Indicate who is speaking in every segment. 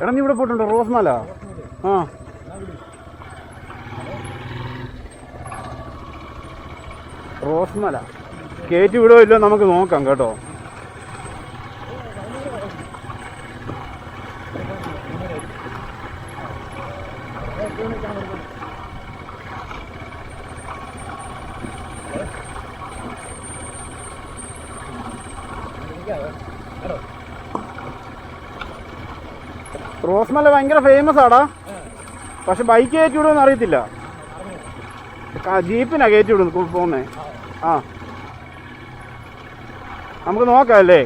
Speaker 1: എടാ നീ ഇവിടെ പോയിട്ടുണ്ടോ? റോസ്മല? ആ. റോസ് റോസ്മല കയറ്റി വിടോ ഇല്ല നമുക്ക് നോക്കാം കേട്ടോ. റോസ്മല ഭയങ്കര ഫേമസ് ആടാ. പക്ഷെ ബൈക്ക് കയറ്റി വിടുമെന്ന് അറിയത്തില്ല ജീപ്പിനാ കയറ്റി വിടുന്നു പോകുന്നേ ആ. നമുക്ക് നോക്കാം അല്ലേ?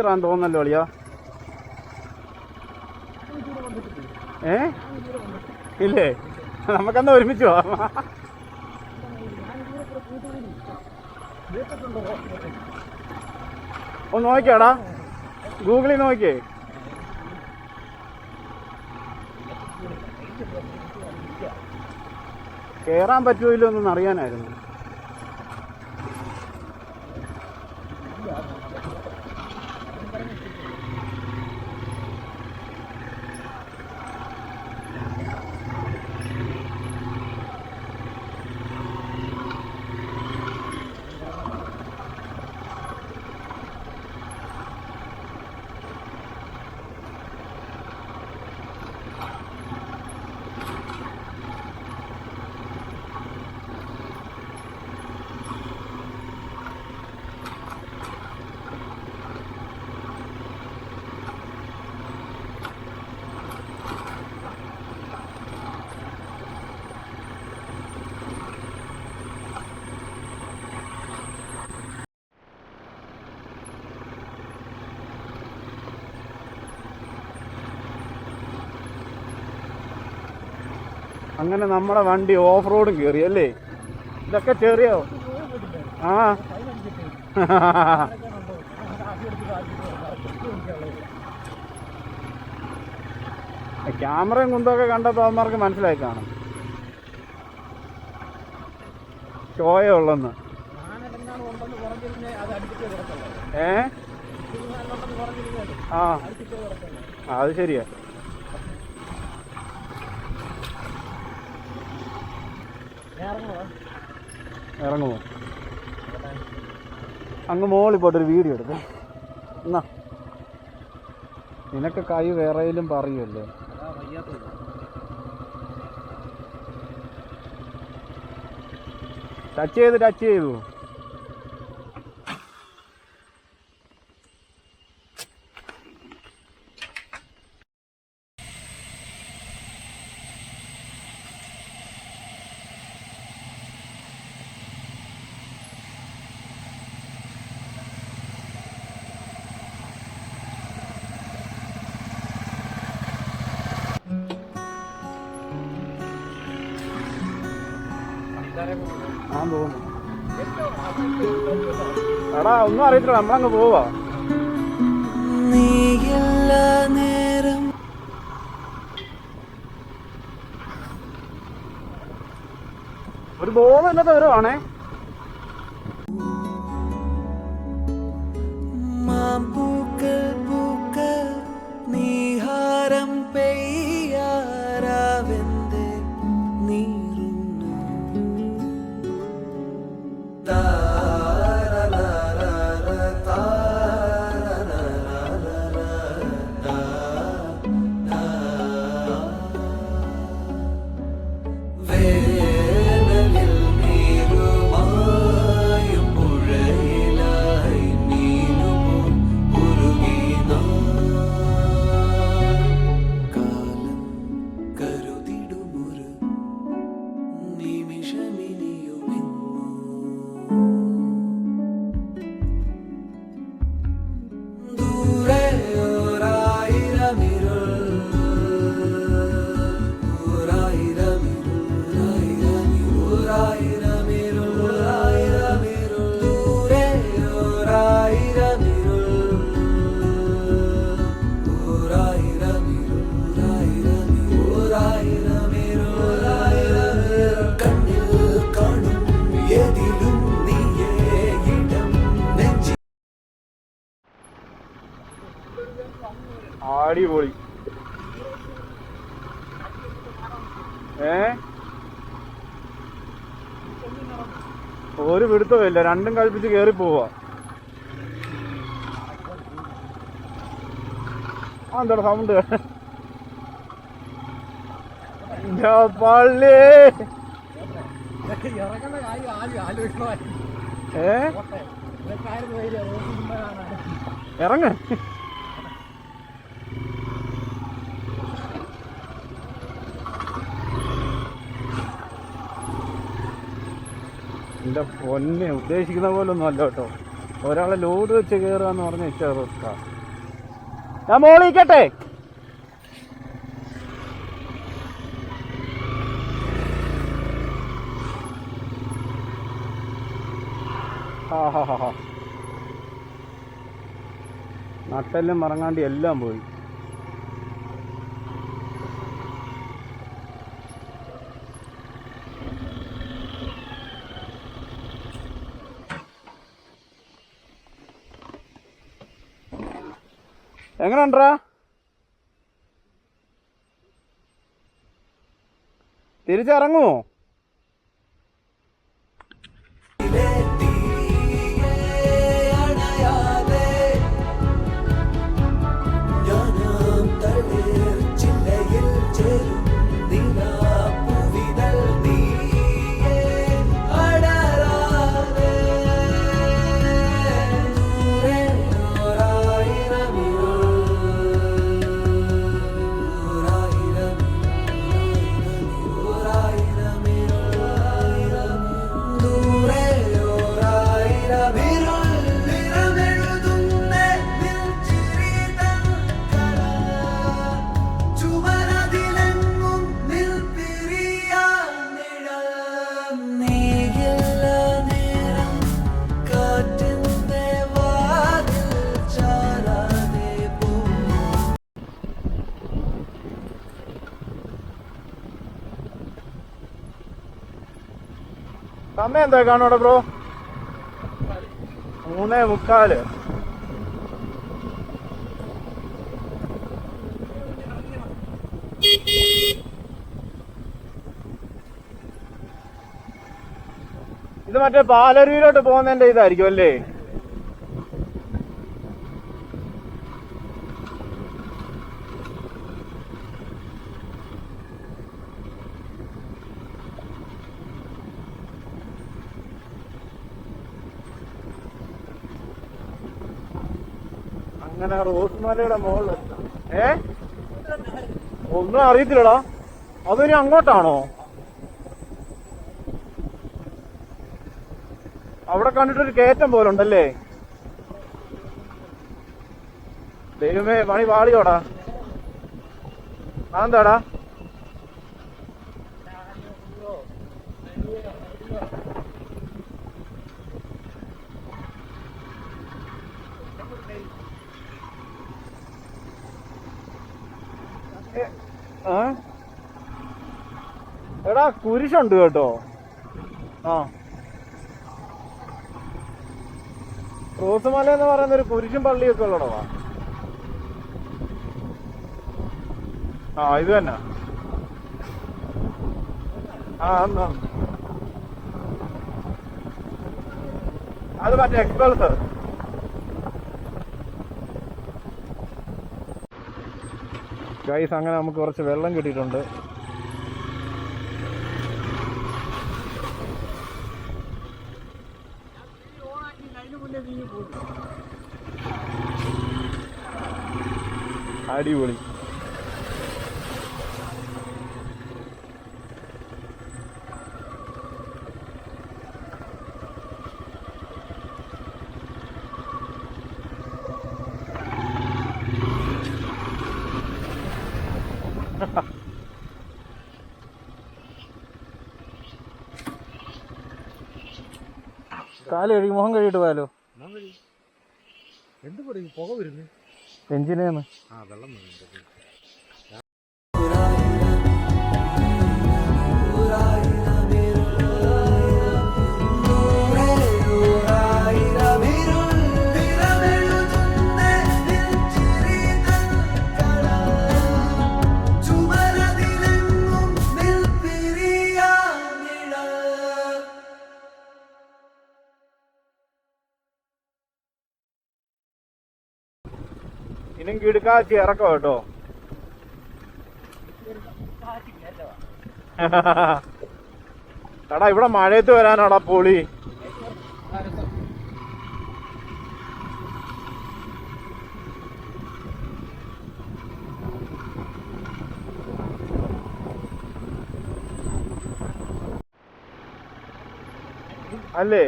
Speaker 1: ആണെന്ന് തോന്നല്ലോ അളിയാ. ഏ? ഇല്ലേ? നമുക്കെന്നാ ഒരുമിച്ച് ഒന്ന് നോക്കിയാടാ. ഗൂഗിളിൽ നോക്കിയേ. കേറാൻ പറ്റുമോ ഇല്ലോ അറിയാനായിരുന്നു. അങ്ങനെ നമ്മുടെ വണ്ടി ഓഫ് റോഡും കയറി അല്ലേ? ഇതൊക്കെ ചെറിയോ ആ. ക്യാമറയും കുന്തൊക്കെ കണ്ടപ്പോൾ അവന്മാർക്ക് മനസ്സിലായി കാണും. ഷോയേ ഉള്ളെന്ന്. ഏ? ആ ആ, അത് ശരിയാ. ഇറങ്ങുമോ? അങ്ങ് മോളി പോട്ടൊരു വീഡിയോ എടുക്കേ. എന്നാ? നിനക്ക് കൈ വേറെയിലും പറയുമല്ലോ ടച്ച് ചെയ്ത് ടച്ച് ചെയ്തു. ആ തോന്നുന്നു എടാ ഒന്നും അറിയത്തില്ല. നമ്മളങ്ങ് പോവാ.
Speaker 2: നേരം.
Speaker 1: ഒരു ബോധം ഇല്ലാത്ത വരുവാണേ.
Speaker 2: മാമ്പൂക്കൾ
Speaker 1: ഇല്ല രണ്ടും കൽപ്പിച്ച് കയറി പോവാ. ആ സൗണ്ട് പള്ളി! ഏ? ഇറങ്ങ്. എന്റെ പൊന്നെ ഉദ്ദേശിക്കുന്ന പോലൊന്നും അല്ല കേട്ടോ. ഒരാളെ ലോഡ് വെച്ച് കയറുക എന്ന് പറഞ്ഞ ഞാൻ മോളിക്കട്ടെ നട്ടെല്ലാം മറങ്ങാണ്ടി എല്ലാം പോയി. എങ്ങനെയുണ്ടാ തിരിച്ചിറങ്ങുമോ? സമയം എന്താ കാണുവിടെ ബ്രോ? മൂന്നേ മുക്കാൽ. ഇത് മറ്റേ പാലരുവിലോട്ട് പോകുന്നതിന്റെ ഇതായിരിക്കും അല്ലേ? അങ്ങനെ റോസ്മലയുടെ മുകളിൽ ഏ? ഒന്നും അറിയത്തില്ലടാ. അതൊരു അങ്ങോട്ടാണോ? അവിടെ കണ്ടിട്ടൊരു കയറ്റം പോലെ ഉണ്ടല്ലേ? ദൈവമേ പണി പാളിയോടാ. അതെന്താടാ ഏ, എടാ കുരിശുണ്ട് കേട്ടോ. ആ. റോസുമല എന്ന് പറയുന്ന ഒരു കുരിശും പള്ളിയൊക്കെ ഉള്ളടവാ ആ ഇത് തന്നെ. ആ എന്നാ. അത് മറ്റേ എക്സ്പൾസർ ഗൈസ് അങ്ങനെ നമുക്ക് കുറച്ച് വെള്ളം കിട്ടിയിട്ടുണ്ട്. അടിപൊളി. കാൽ കഴുകി മുഖം കഴുകിട്ട് പോയാലോ?
Speaker 2: എന്ത് പറയും? പുക വരുന്നു?
Speaker 1: എഞ്ചിനേന്ന്
Speaker 2: ആ വെള്ളം
Speaker 1: ഇനിയും കിടുക്കാച്ചി ഇറക്കാം കേട്ടോ. എടാ ഇവിടെ മഴയത്ത് വരാനാടാ പൊളി. അല്ലേ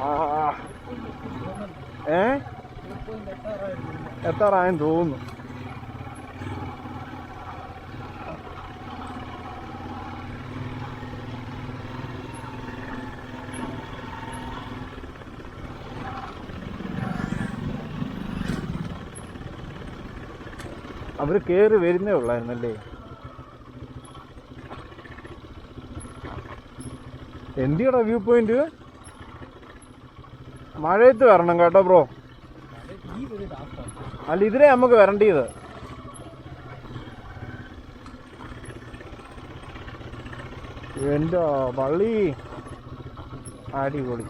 Speaker 1: ആ ഏ എത്താറായെന്ന് തോന്നുന്നു. അവർ കേറി വരുന്നേ ഉള്ളായിരുന്നല്ലേ? എന്തിയടാ വ്യൂ പോയിന്റ്? മഴയത്ത് വരണം കേട്ടോ ബ്രോ.
Speaker 3: ഈ ഒരു
Speaker 1: അല്ല ഇതിനെ നമുക്ക് വരേണ്ടത്. എന്റെ പള്ളി അടിപൊളി.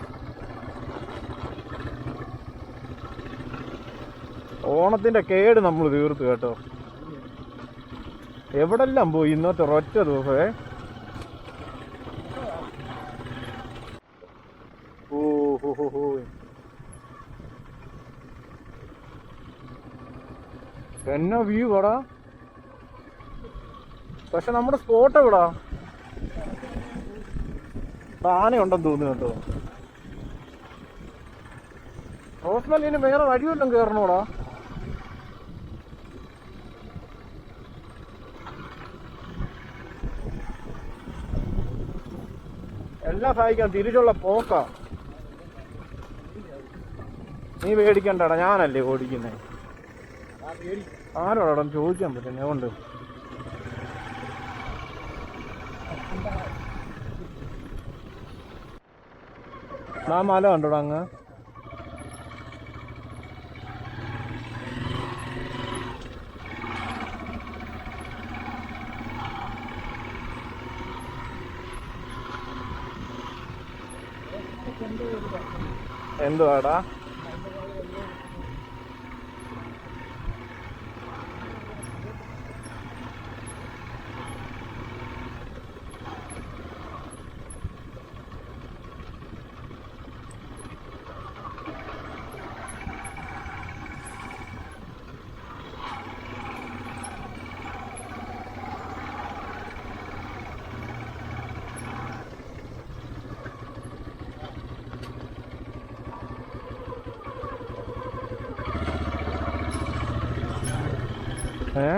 Speaker 1: ഓണത്തിന്റെ കേട് നമ്മൾ തീർത്തു കേട്ടോ. എവിടെല്ലാം പോയി ഇന്നത്തെ ഒരൊറ്റ ദിവസമേ ഓ ഹോ ഹോ ഹോ എന്നാ വ്യൂ കടാ പക്ഷെ നമ്മുടെ സ്പോട്ട് എവിടാ? ആനയുണ്ടെന്ന് തോന്നുന്നു കേട്ടോ. റോസ്മലിന് വേറെ വഴിയൊന്നും കയറണോടാ എല്ലാം സഹായിക്കാം തിരിച്ചുള്ള പോക്കാ. നീ പേടിക്കണ്ടടാ ഞാനല്ലേ ഓടിക്കുന്നേ. ആരോടാ ചോദിക്കാൻ പറ്റും അതുകൊണ്ട്. ആ മല കണ്ടോടാ അങ്ങ്. എന്തുവാടാ ഏ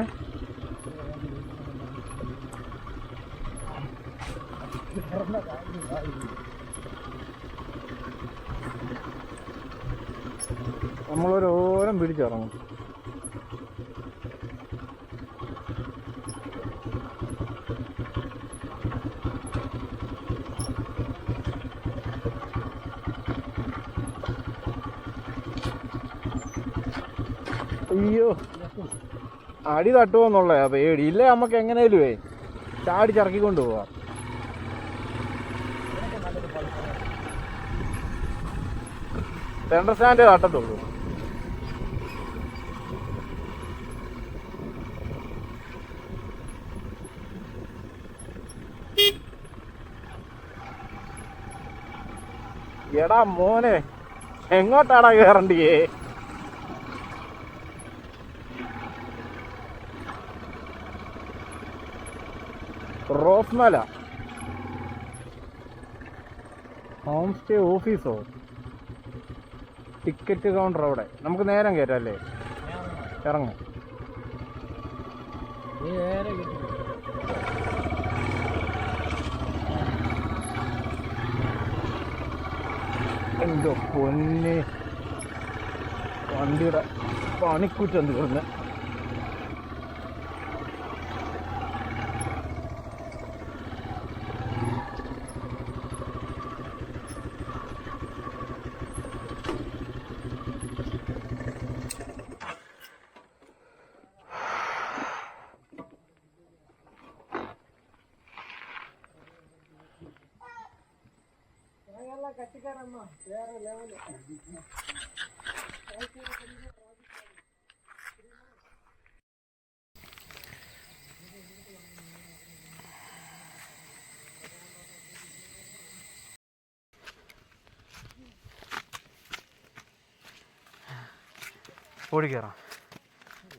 Speaker 1: നമ്മളൊരു ഓരം പിടിച്ചിറങ്ങും അയ്യോ അടി തട്ടുമോന്നുള്ള പേടി. ഇല്ലേ നമുക്ക് എങ്ങനെയാലുവേ ചാടി ചിറക്കിക്കൊണ്ട് പോവാം. സെൻട്രൽ സ്റ്റാൻഡ് കാട്ടത്തുള്ളൂ. എടാ മോനെ എങ്ങോട്ടാടാ കയറണ്ടിയേ റോസ്മല. ഹോം സ്റ്റേ ഓഫീസോ? ടിക്കറ്റ് കൗണ്ടർ അവിടെ. നമുക്ക് നേരം കയറ്റാം അല്ലേ ഇറങ്ങും എന്തോ പൊന്നെ. വണ്ടിയുടെ പണിക്കുറ്റം തീർന്ന്.
Speaker 2: గట్టిగారమ్మా వేరే లెవెల్ ഓടി കയറാം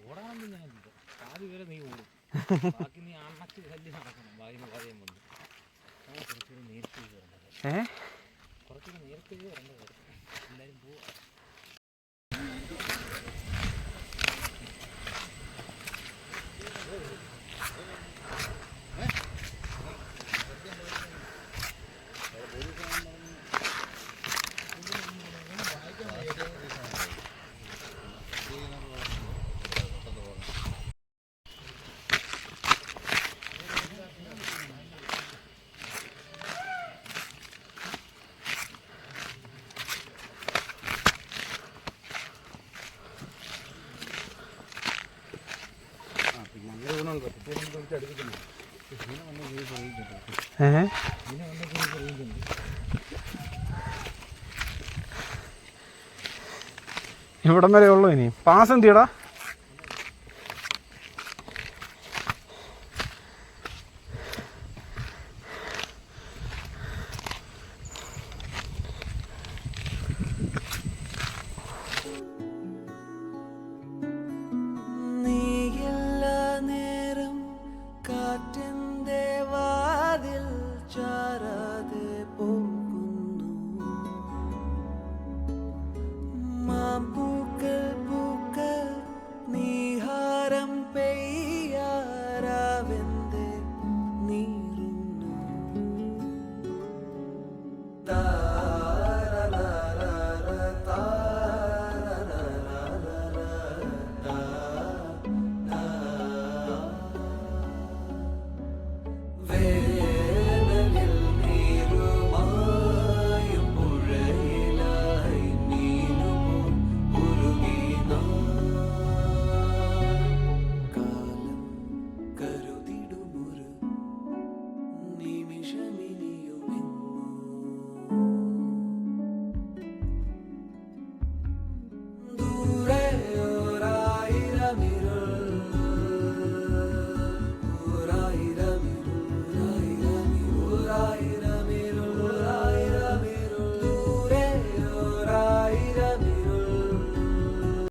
Speaker 3: ഓടാനൊന്നും ഞാൻ ആദ്യം വരെ നീ ഓടും. ബാക്കി നീ അണച്ച് തല്ലി നടക്കണം. വായു വായം വന്ന് ഏഹ് നേരത്തെ കുറച്ചുകൂടി നേരത്തെ പോവാ.
Speaker 2: ഇവിടം വരെ ഉള്ളൂ ഇനി. പാസ് എന്തിയടാ?